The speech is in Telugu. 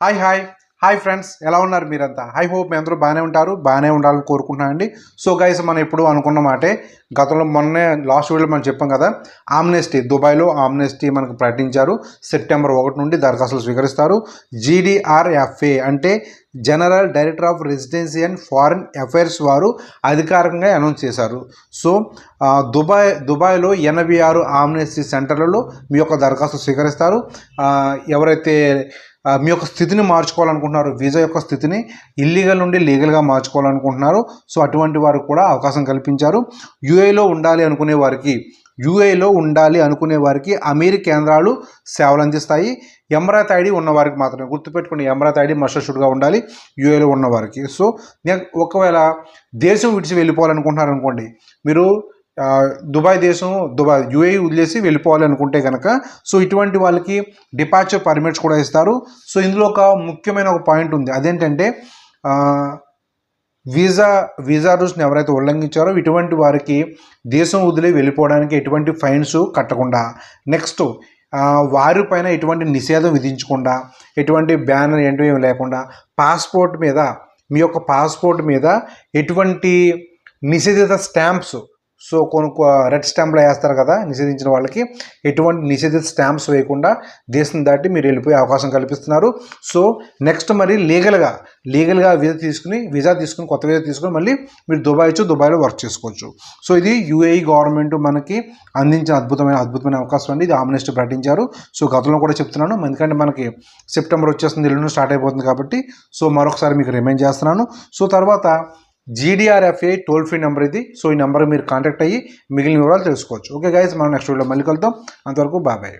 హాయ్ హాయ్ హాయ్ ఫ్రెండ్స్ ఎలా ఉన్నారు మీరంతా? హై హోప్ మీ అందరూ బాగానే ఉంటారు బాగానే ఉండాలని కోరుకుంటున్నాను అండి సో గైస్ మనం ఎప్పుడు అనుకున్న మాటే గతంలో మొన్నే లాస్ట్ వీడియో మనం చెప్పాం కదా ఆమ్నెస్టీ దుబాయ్లో ఆమ్నెస్టీ మనకు ప్రకటించారు. సెప్టెంబర్ ఒకటి నుండి దరఖాస్తులు స్వీకరిస్తారు. జీడీఆర్ఎఫ్ఏ అంటే general director of residency and foreign affairs వారు అధికారికంగా అనౌన్స్ చేశారు. సో దుబాయ్ దుబాయ్లో ఎనభై ఆరు ఆమ్నెస్టీ సెంటర్లలో మీ యొక్క దరఖాస్తు స్వీకరిస్తారు. ఎవరైతే మీ యొక్క స్థితిని మార్చుకోవాలనుకుంటున్నారు. వీసా యొక్క స్థితిని ఇల్లీగల్ నుండి లీగల్గా మార్చుకోవాలనుకుంటున్నారు. సో అటువంటి వారికి కూడా అవకాశం కల్పించారు. యూఏలో ఉండాలి అనుకునే వారికి యూఏలో ఉండాలి అనుకునే వారికి అమీర్ కేంద్రాలు సేవలు అందిస్తాయి. ఎమరాత్ ఐడి ఉన్నవారికి మాత్రమే గుర్తుపెట్టుకుని ఎమరాత్ ఐడి మస్టర్షుడ్గా ఉండాలి యూఏలో ఉన్నవారికి సో నేను ఒకవేళ దేశం విడిచి వెళ్ళిపోవాలనుకుంటున్నారు అనుకోండి మీరు దుబాయ్ దేశం దుబాయ్ యూఏ వదిలేసి వెళ్ళిపోవాలి అనుకుంటే కనుక సో ఇటువంటి వాళ్ళకి డిపార్చర్ పర్మిట్స్ కూడా ఇస్తారు. సో ఇందులో ఒక ముఖ్యమైన ఒక పాయింట్ ఉంది. అదేంటంటే వీసా వీసా రూల్స్ని ఎవరైతే ఉల్లంఘించారో ఇటువంటి వారికి దేశం వదిలి వెళ్ళిపోవడానికి ఎటువంటి ఫైన్స్ కట్టకుండా నెక్స్ట్ వారిపైన ఎటువంటి నిషేధం విధించకుండా ఎటువంటి బ్యానర్ ఏంటివి ఏమి లేకుండా పాస్పోర్ట్ మీద మీ యొక్క పాస్పోర్ట్ మీద ఎటువంటి నిషేధిత స్టాంప్స్ సో కొన్ని రెడ్ స్టాంప్లో వేస్తారు కదా నిషేధించిన వాళ్ళకి. ఎటువంటి నిషేధిత స్టాంప్స్ వేయకుండా దేశం దాటి మీరు వెళ్ళిపోయే అవకాశం కల్పిస్తున్నారు. సో నెక్స్ట్ మరి లీగల్గా లీగల్గా వీసా తీసుకుని వీసా తీసుకుని కొత్త వీసా తీసుకుని మళ్ళీ మీరు దుబాయ్ వచ్చి దుబాయ్లో వర్క్ చేసుకోవచ్చు. సో ఇది యూఏఈ గవర్నమెంట్ మనకి అందించిన అద్భుతమైన అద్భుతమైన అవకాశం అండి. ఇది ఆమ్నెస్ట్ ప్రకటించారు. సో గతంలో కూడా చెప్తున్నాను. ఎందుకంటే మనకి సెప్టెంబర్ వచ్చేస్తుంది ఎల్లుండి స్టార్ట్ అయిపోతుంది కాబట్టి. సో మరొకసారి మీకు రిమైండ్ చేస్తున్నాను. సో తర్వాత జీడీఆర్ఎఫ్ఏ టోల్ ఫ్రీ నెంబర్ ఇది. సో ఈ నెంబర్ మీరు కాంటాక్ట్ అయ్యి మిగిలిన వివరాలు తెలుసుకోవచ్చు. ఓకే గైస్ మనం నెక్స్ట్ వీడియోలో మళ్ళీ కలుద్దాం. అంతవరకు బాబాయ్